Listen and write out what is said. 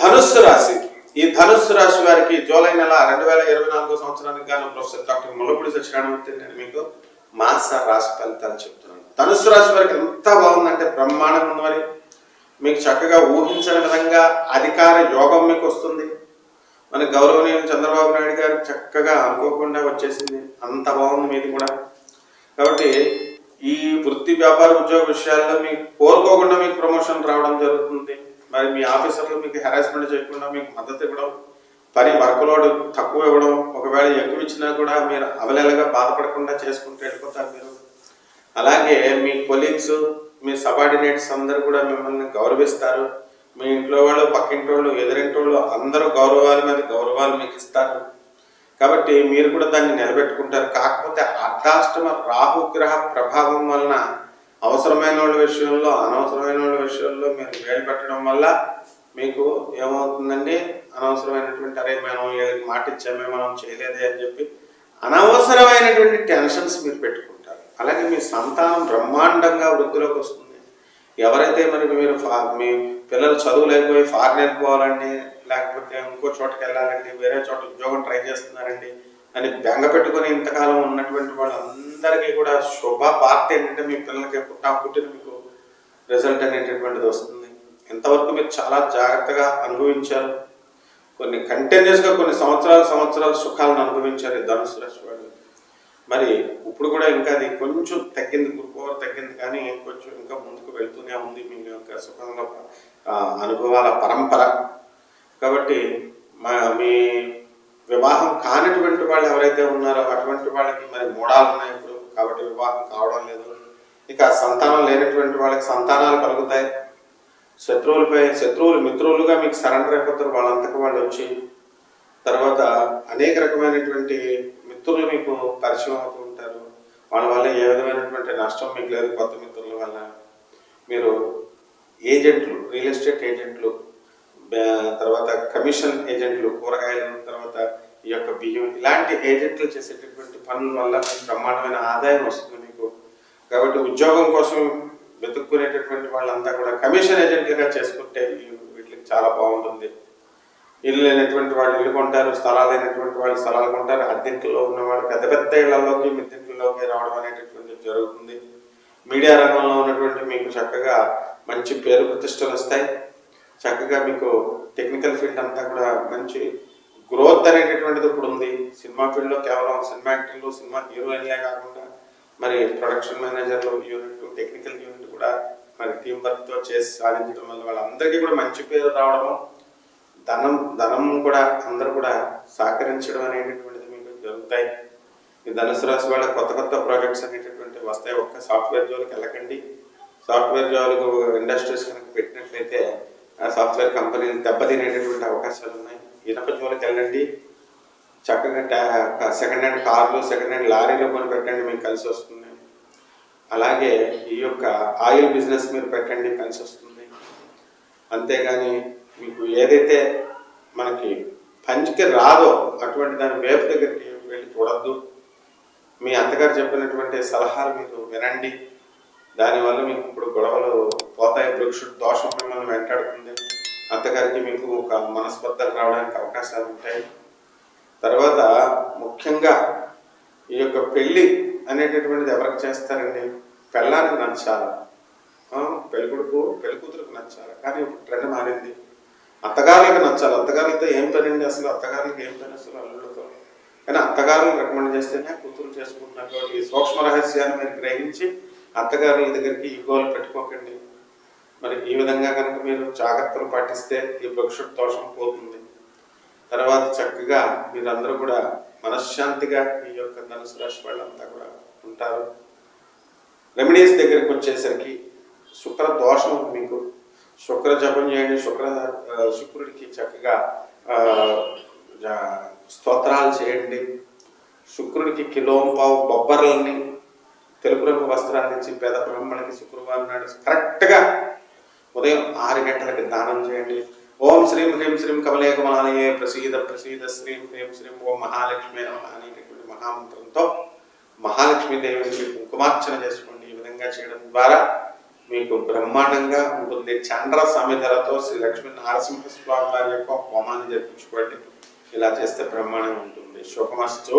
ధనుస్సు రాశి. ఈ ధనుస్సు రాశి వారికి జూలై నెల రెండు వేల ఇరవై నాలుగో సంవత్సరానికి గాను ప్రొఫెసర్ డాక్టర్ ముల్లపూడి సత్యనారాయణమూర్తి నేను మీకు మాస రాశి ఫలితాలు చెప్తున్నాను ధనుస్సు రాశి వారికి ఎంత బాగుందంటే బ్రహ్మాండం ఉంది మరి. మీకు చక్కగా ఊహించని విధంగా అధికార యోగం మీకు వస్తుంది. మన గౌరవనీయులు చంద్రబాబు నాయుడు గారు చక్కగా అనుకోకుండా వచ్చేసింది. అంత బాగుంది మీది కూడా. కాబట్టి ఈ వృత్తి వ్యాపార ఉద్యోగ విషయాల్లో మీకు కోరుకోకుండా మీకు ప్రమోషన్ రావడం జరుగుతుంది. మరి మీ ఆఫీసర్లు మీకు హెరాస్మెంట్ చేయకుండా మీకు మద్దతు ఇవ్వడం పని వర్క్లోడ్ తక్కువ ఇవ్వడం ఒకవేళ ఎక్కువ ఇచ్చినా కూడా మీరు అవలేలగా బాధపడకుండా చేసుకుంటూ వెళ్ళిపోతారు మీరు. అలాగే మీ కొలీగ్స్ మీ సబార్డినేట్స్ అందరూ కూడా మిమ్మల్ని గౌరవిస్తారు. మీ ఇంట్లో వాళ్ళు పక్కింటి వాళ్ళు ఎదురింటి వాళ్ళు అందరూ గౌరవాల మీద గౌరవాలు మీకు ఇస్తారు. కాబట్టి మీరు కూడా దాన్ని నిలబెట్టుకుంటారు. కాకపోతే అర్ధాష్టమ రాహుగ్రహ ప్రభావం వలన అవసరమైన వాళ్ళ విషయంలో అనవసరమైన వాళ్ళ విషయంలో మీరు వేలు పెట్టడం వల్ల మీకు ఏమవుతుందండి? అనవసరమైనటువంటి అరే మనం వీళ్ళకి మాట ఇచ్చామే మనం చేయలేదే అని చెప్పి అనవసరమైనటువంటి టెన్షన్స్ మీరు పెట్టుకుంటారు. అలాగే మీ సంతానం బ్రహ్మాండంగా వృద్ధిలోకి వస్తుంది. ఎవరైతే మరి మీరు ఫా- మీ పిల్లలు చదువు లేకపోయి ఫారెన్ వెళ్ళిపోవాలండి లేకపోతే ఇంకో చోటకి వెళ్ళాలండి వేరే చోట ఉద్యోగం ట్రై చేస్తున్నారండి అని బెంగ పెట్టుకుని ఇంతకాలం ఉన్నటువంటి వాళ్ళందరికీ కూడా శుభ వార్త ఏంటంటే మీ పిల్లలకి పుట్టా పుట్టిన మీకు రిజల్ట్ అనేటటువంటిది వస్తుంది. ఇంతవరకు మీరు చాలా జాగ్రత్తగా అనుభవించారు. కొన్ని కంటిన్యూస్గా కొన్ని సంవత్సరాలు సంవత్సరాలు సుఖాలను అనుభవించారు ఈ ధనుసు రాశి వాళ్ళు. మరి ఇప్పుడు కూడా ఇంకా అది కొంచెం తగ్గింది గురుపవర్ తగ్గింది కానీ కొంచెం ఇంకా ముందుకు వెళ్తూనే ఉంది మీ యొక్క సుఖంగా అనుభవాల పరంపర. కాబట్టి మా మీ వివాహం కానటువంటి వాళ్ళు ఎవరైతే ఉన్నారో అటువంటి వాళ్ళకి మరి మూడాలు ఉన్నాయి ఇప్పుడు. కాబట్టి వివాహం కావడం లేదు. ఇక సంతానం లేనటువంటి వాళ్ళకి సంతానాలు కలుగుతాయి. శత్రువులపై శత్రువులు మిత్రులుగా మీకు సరెండర్ అయిపోతారు. వాళ్ళంతకు వాళ్ళు వచ్చి తర్వాత అనేక రకమైనటువంటి మిత్రులు మీకు పరిచయం అవుతూ ఉంటారు. వాళ్ళ వల్ల ఏ విధమైనటువంటి నష్టం మీకు లేదు కొత్త మిత్రుల వల్ల. మీరు ఏజెంట్లు రియల్ ఎస్టేట్ ఏజెంట్లు తర్వాత కమిషన్ ఏజెంట్లు కూరగాయలు తర్వాత ఈ యొక్క బియ్యం ఇలాంటి ఏజెంట్లు చేసేటటువంటి పనుల వల్ల మీకు బ్రహ్మాండమైన ఆదాయం వస్తుంది మీకు. కాబట్టి ఉద్యోగం కోసం వెతుక్కునేటటువంటి వాళ్ళంతా కూడా కమిషన్ ఏజెంట్లుగా చేసుకుంటే వీటికి చాలా బాగుంటుంది. ఇల్లు లేనటువంటి వాళ్ళు ఇల్లు కొంటారు స్థలాలు లేనటువంటి వాళ్ళు స్థలాలు కొంటారు అద్దెంట్లో ఉన్నవాళ్ళు పెద్ద పెద్ద ఇళ్ళలోకి మిద్దెంట్లలోకి రావడం అనేటటువంటిది జరుగుతుంది. మీడియా రంగంలో ఉన్నటువంటి మీకు చక్కగా మంచి పేరు ప్రతిష్టలు వస్తాయి. చక్కగా మీకు టెక్నికల్ ఫీల్డ్ అంతా కూడా మంచి గ్రోత్ అనేటటువంటిది ఇప్పుడు ఉంది. సినిమా ఫీల్డ్లో కేవలం సినిమా యాక్టర్లు సినిమా హీరోయిన్లే కాకుండా మరి ప్రొడక్షన్ మేనేజర్లు యూనిట్ టెక్నికల్ యూనిట్ కూడా మరి టీం వర్క్తో చేసి సాధించడం వల్ల వాళ్ళందరికీ కూడా మంచి పేరు రావడము ధనం ధనం కూడా అందరూ కూడా సహకరించడం అనేటటువంటిది మీకు జరుగుతాయి. ఈ ధనుసు రాశి వాళ్ళ కొత్త కొత్త ప్రాజెక్ట్స్ అనేటటువంటి వస్తాయి. ఒక్క సాఫ్ట్వేర్ జాబ్కి వెళ్ళకండి. సాఫ్ట్వేర్ జోలికి ఇండస్ట్రీస్ కనుక పెట్టినట్లయితే ఆ సాఫ్ట్వేర్ కంపెనీలు దెబ్బతినేటటువంటి అవకాశాలు ఉన్నాయి ఇనప జోలికి వెళ్ళండి. చక్కగా సెకండ్ హ్యాండ్ కార్లు సెకండ్ హ్యాండ్ లారీలో కొని పెట్టండి మీకు కలిసి వస్తుంది. అలాగే ఈ యొక్క ఆయిల్ బిజినెస్ మీరు పెట్టండి కలిసి వస్తుంది. అంతేగాని మీకు ఏదైతే మనకి పంచికి రాదో అటువంటి దాని వేపు దగ్గరికి వెళ్ళి చూడద్దు. మీ అత్తగారు చెప్పినటువంటి సలహాలు మీరు వినండి. దానివల్ల మీకు ఇప్పుడు గొడవలు పోతాయి వృక్షుడు దోషం మిమ్మల్ని వెంటాడుతుంది. అత్తగారికి మీకు ఒక మనస్పర్ధలు రావడానికి అవకాశాలు ఉంటాయి. తర్వాత ముఖ్యంగా ఈ యొక్క పెళ్ళి అనేటటువంటిది ఎవరికి చేస్తారండి? పెళ్ళానికి నచ్చాలి? పెళ్ళికొడుకు పెళ్ళికూతురికి నచ్చాలి? కానీ ఇప్పుడు ట్రెండ్ మారింది. అత్తగారులకు నచ్చాలి? అత్తగారులతో ఏం పని అసలు? అత్తగారులకు ఏం పని అసలు అల్లుళ్ళతో? కానీ అత్తగారులు రికమెండ్ చేస్తేనే కూతురు చేసుకుంటున్నారు కాబట్టి ఈ సూక్ష్మ రహస్యాన్ని మీరు గ్రహించి అత్తగారుల దగ్గరికి ఈ పెట్టుకోకండి. మరి ఈ విధంగా కనుక మీరు జాగ్రత్తలు పాటిస్తే ఈ భక్షుడు దోషం పోతుంది. తర్వాత చక్కగా మీరందరూ కూడా మనశ్శాంతిగా ఈ యొక్క ధనుసు రాశి వాళ్ళంతా కూడా ఉంటారు. రెమెడీస్ దగ్గరికి వచ్చేసరికి శుక్ర దోషం మీకు శుక్ర జపం చేయండి శుక్ర శుక్రుడికి చక్కగా స్తోత్రాలు చేయండి. శుక్రుడికి కిలోంపావు బొబ్బర్లని తెలుపు రంగు వస్త్రాన్ని ఇచ్చి పేద బ్రహ్మణికి శుక్రవారం నాడు కరెక్ట్గా ఉదయం ఆరు గంటలకు దానం చేయండి. ఓం శ్రీం హ్రీం శ్రీం కమలే కమలాలయే ప్రసీద ప్రసీద శ్రీం హ్రీం శ్రీం ఓం మహాలక్ష్మి నమ అనేటటువంటి మహామంత్రంతో మహాలక్ష్మీదేవికి కుంకుమార్చన చేసుకోండి. ఈ విధంగా చేయడం ద్వారా మీకు బ్రహ్మాండంగా ఉంటుంది. చంద్ర సమిధలతో శ్రీ లక్ష్మీ నరసింహస్వామి వారి యొక్క హోమాన్ని జరిపించుకోండి. ఇలా చేస్తే బ్రహ్మాండంగా ఉంటుంది. శుభమస్తు